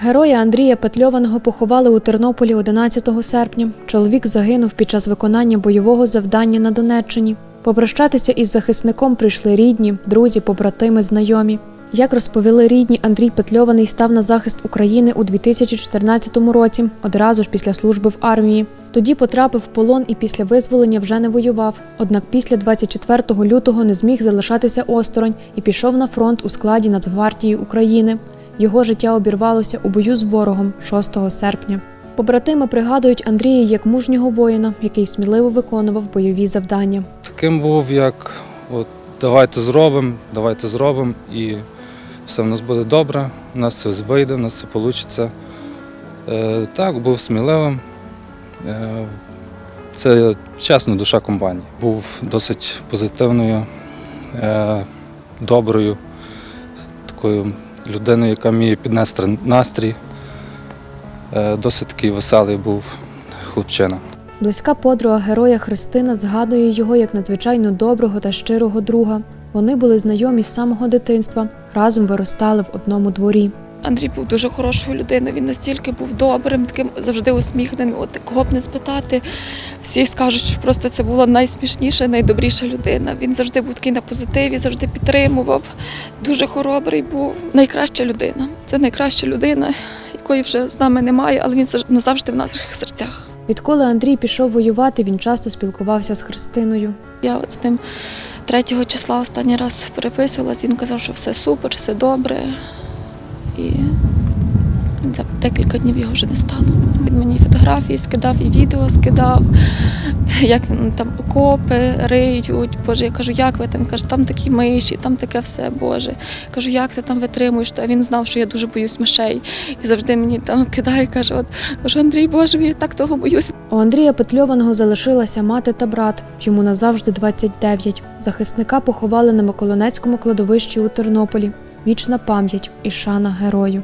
Героя Андрія Петльованого поховали у Тернополі 11 серпня. Чоловік загинув під час виконання бойового завдання на Донеччині. Попрощатися із захисником прийшли рідні, друзі, побратими, знайомі. Як розповіли рідні, Андрій Петльований став на захист України у 2014 році, одразу ж після служби в армії. Тоді потрапив в полон і після визволення вже не воював. Однак після 24 лютого не зміг залишатися осторонь і пішов на фронт у складі Нацгвардії України. Його життя обірвалося у бою з ворогом 6 серпня. Побратими пригадують Андрія як мужнього воїна, який сміливо виконував бойові завдання. Таким був, як от давайте зробимо, давайте зробимо, і все в нас буде добре, у нас все вийде, у нас все вийде. Так, був сміливим. Е, це чесно душа компанії. Був досить позитивною, е, доброю, такою людиною, яка вміє піднести настрій. Е, досить такий веселий був хлопчина. Близька подруга героя Христина згадує його як надзвичайно доброго та щирого друга. Вони були знайомі з самого дитинства, разом виростали в одному дворі. Андрій був дуже хорошою людиною. Він настільки був добрим, таким завжди усміхненим. От кого б не спитати, всі скажуть, що просто це була найсмішніша, найдобріша людина. Він завжди був такий на позитиві, завжди підтримував. Дуже хоробрий був. Найкраща людина. Це найкраща людина, якої вже з нами немає, але він назавжди в наших серцях. Відколи Андрій пішов воювати, він часто спілкувався з Христиною. Я от з ним 3 числа останній раз переписувалась. Він казав, що все супер, все добре. І за декілька днів його вже не стало. Він мені фотографії скидав, і відео скидав, як він там окопи риють. Боже, я кажу, як ви там? Він каже, там такі миші, там таке все, Боже. Кажу, як ти там витримуєш? А він знав, що я дуже боюсь мишей. І завжди мені там кидає, каже, от кажу, Андрій, Боже, я так того боюсь. У Андрія Петльованого залишилася мати та брат. Йому назавжди 29. Захисника поховали на Миколинецькому кладовищі у Тернополі. Вічна пам'ять і шана герою.